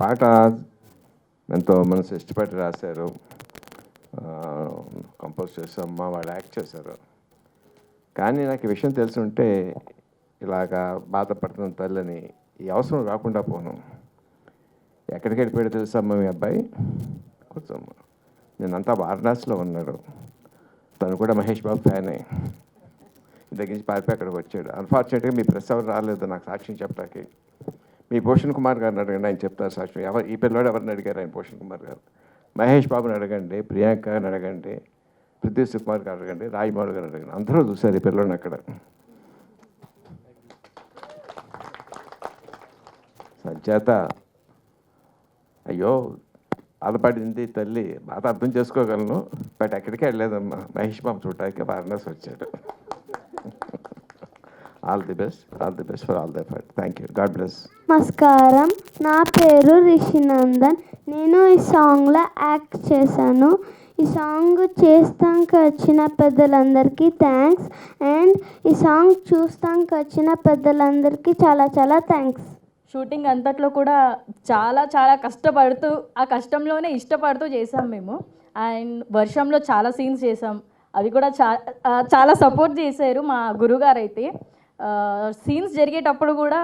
పాట ఎంతో మనసు ఇష్టపడి రాశారు. కంపోజ్ చేసాం అమ్మ వాళ్ళు యాక్ట్ చేశారు. కానీ నాకు ఈ విషయం తెలిసి ఉంటే ఇలాగా బాధపడుతున్న తల్లిని ఈ అవసరం రాకుండా పోను. ఎక్కడికి వెళ్ళిపోయాడో తెలుసమ్మా మీ అబ్బాయి? కూర్చోమ్మా నేనంతా వారణాసిలో ఉన్నాడు. తను కూడా మహేష్ బాబు ఫ్యానే దగ్గర నుంచి పారిపోయి అక్కడికి వచ్చాడు. అన్ఫార్చునేట్గా మీ ప్రెస్ ఎవరు రాలేదు నాకు సాక్ష్యం చెప్పడానికి. మీ భూషణ్ కుమార్ గారిని అడగండి ఆయన చెప్తారు సాక్ష్యం ఎవరు ఈ పిల్లవాడు ఎవరిని అడిగారు ఆయన భూషణ్ కుమార్ గారు? మహేష్ బాబుని అడగండి ప్రియాంక గారిని అడగండి పృథ్వీ సుకుమార్ గారు అడగండి రాజమౌళి గారు అడగండి. అందరూ చూశారు ఈ పిల్లోడిని అక్కడ. సంచేత అయ్యో బాధపడింది తల్లి బాధ అర్థం చేసుకోగలను బట్ ఎక్కడికి వెళ్ళలేదమ్మా. మహేష్ బాబు చూడటానికి వారణాసి వచ్చాడు. All the best all the best for all the effort thank you God bless నమస్కారం. నా పేరు రిషినందన్ నేను ఈ సాంగ్లో యాక్ట్ చేశాను. ఈ సాంగ్ చేస్తానికి వచ్చిన పెద్దలందరికీ థ్యాంక్స్ అండ్ ఈ సాంగ్ చూస్తానికి వచ్చిన పెద్దలందరికీ చాలా చాలా థ్యాంక్స్ షూటింగ్ అంతట్లో కూడా చాలా చాలా కష్టపడుతూ ఆ కష్టంలోనే ఇష్టపడుతూ చేసాం మేము. అండ్ వర్షంలో చాలా సీన్స్ చేసాం అవి కూడా చాలా సపోర్ట్ చేశారు మా గురుగారు అయితే సీన్స్ జరిగేటప్పుడు కూడా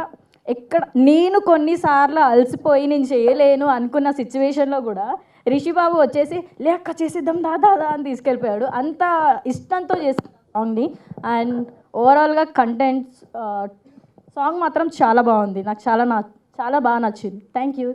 ఎక్కడ నేను కొన్నిసార్లు అలసిపోయి నేను చేయలేను అనుకున్న సిచ్యువేషన్లో కూడా రిషిబాబు వచ్చేసి లేక చేసేద్దాం దాదా అని తీసుకెళ్ళిపోయాడు. అంత ఇష్టంతో చేసిన సాంగ్ని. అండ్ ఓవరాల్గా కంటెంట్స్ సాంగ్ మాత్రం చాలా బాగుంది. నాకు చాలా నా చాలా బాగా నచ్చింది. Thank you.